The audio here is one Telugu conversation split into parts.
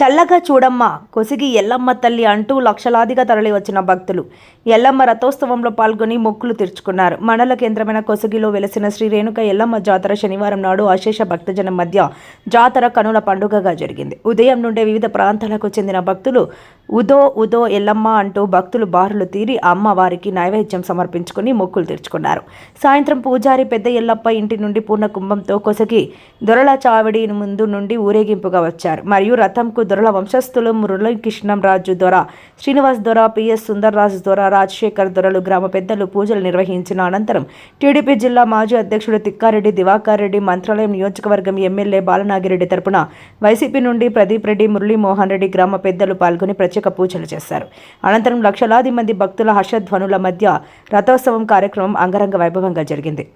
చల్లగా చూడమ్మ కొసిగి ఎల్లమ్మ తల్లి అంటూ లక్షలాదిగా తరలివచ్చిన భక్తులు. ఎల్లమ్మ రథోత్సవంలో పాల్గొని మొక్కులు తీర్చుకున్నారు. మండల కేంద్రమైన కొసిగిలో వెలసిన శ్రీ రేణుక ఎల్లమ్మ జాతర శనివారం నాడు అశేష భక్తజనం మధ్య జాతర కనుల పండుగగా జరిగింది. ఉదయం నుండే వివిధ ప్రాంతాలకు చెందిన భక్తులు ఉదో ఉదో ఎల్లమ్మ అంటూ భక్తులు బారులు తీరి అమ్మవారికి నైవేద్యం సమర్పించుకుని మొక్కులు తెరుచుకున్నారు. సాయంత్రం పూజారి పెద్ద ఎల్లప్ప ఇంటి నుండి పూర్ణ కుంభంతో కొసగి దొరల చావిడి ముందు నుండి ఊరేగింపుగా వచ్చారు. మరియు రథంకు దొరల వంశస్థులు మురళీకృష్ణం రాజు దొర శ్రీనివాస్ దొర పిఎస్ సుందర్రాజు దొర రాజశేఖర్ దొరలు గ్రామ పెద్దలు పూజలు నిర్వహించిన అనంతరం టీడీపీ జిల్లా మాజీ అధ్యక్షుడు తిక్కారెడ్డి దివాకర్ రెడ్డి మంత్రాలయం నియోజకవర్గం ఎమ్మెల్యే బాలనాగిరెడ్డి తరపున వైసీపీ నుండి ప్రదీప్ రెడ్డి మురళీమోహన్ రెడ్డి గ్రామ పెద్దలు పాల్గొని ప్రత్యేక పూజలు చేశారు. అనంతరం లక్షలాది మంది భక్తుల హర్షధ్వనుల మధ్య రథోత్సవం కార్యక్రమం అంగరంగ వైభవంగా జరిగింది.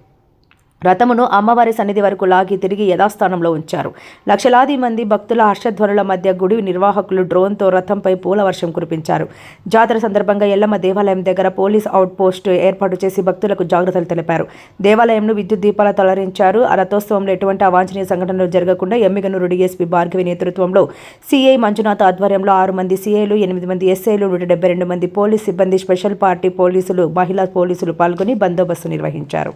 రథమును అమ్మవారి సన్నిధి వరకు లాగి తిరిగి యథాస్థానంలో ఉంచారు. లక్షలాది మంది భక్తుల హర్షధ్వనుల మధ్య గుడి నిర్వాహకులు డ్రోన్తో రథంపై పూల వర్షం కురిపించారు. జాతర సందర్భంగా ఎల్లమ్మ దేవాలయం దగ్గర పోలీస్ అవుట్ పోస్ట్ ఏర్పాటు చేసి భక్తులకు జాగ్రత్తలు తెలిపారు. దేవాలయంను విద్యుత్ దీపాల తొలరించారు. ఆ రథోత్సవంలో ఎటువంటి అవాంఛనీయ సంఘటనలు జరగకుండా ఎమ్మిగనూరు డీఎస్పీ భార్గవి నేతృత్వంలో సిఐ మంజునాథ్ ఆధ్వర్యంలో ఆరు మంది సిఐలు ఎనిమిది మంది ఎస్ఐలు నూట డెబ్బై రెండు మంది పోలీస్ సిబ్బంది స్పెషల్ పార్టీ పోలీసులు మహిళా పోలీసులు పాల్గొని బందోబస్తు నిర్వహించారు.